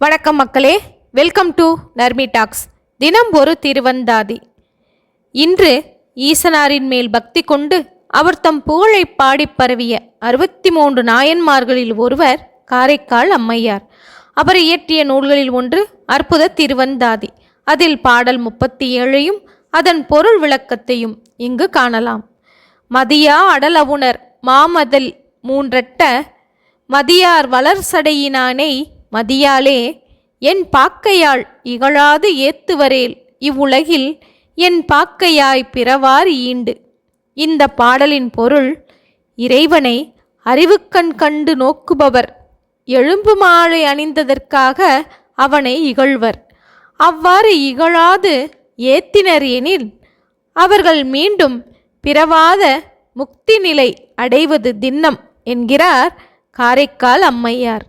வணக்கம் மக்களே. Welcome to Narmi tax தினம் ஒரு திருவந்தாதி. இன்று ஈசனாரின் மேல் பக்தி கொண்டு அவர் தம் புகழை பாடிப் பரவிய அறுபத்தி மூன்று நாயன்மார்களில் ஒருவர் காரைக்கால் அம்மையார். அவர் இயற்றிய நூல்களில் ஒன்று அற்புத திருவந்தாதி. அதில் பாடல் முப்பத்தி ஏழையும் அதன் பொருள் விளக்கத்தையும் இங்கு காணலாம். மதியா அடலவுணர் மாமதல் மூன்றட்ட மதியார் வளர்சடையினானை மதியாலே என் பாக்கையாள் இகழாது ஏத்துவரேல். இவ்வுலகில் என் பாக்கையாய் பிறவார் ஈண்டு. இந்த பாடலின் பொருள் இறைவனை அறிவுக்கண் கண்டு நோக்குபவர். எழும்பு மாலை அணிந்ததற்காக அவனை இகழ்வர். அவ்வாறு இகழாது ஏத்தினர் எனில் அவர்கள் மீண்டும் பிறவாத முக்தி நிலை அடைவது திண்ணம் என்கிறார் காரைக்கால் அம்மையார்.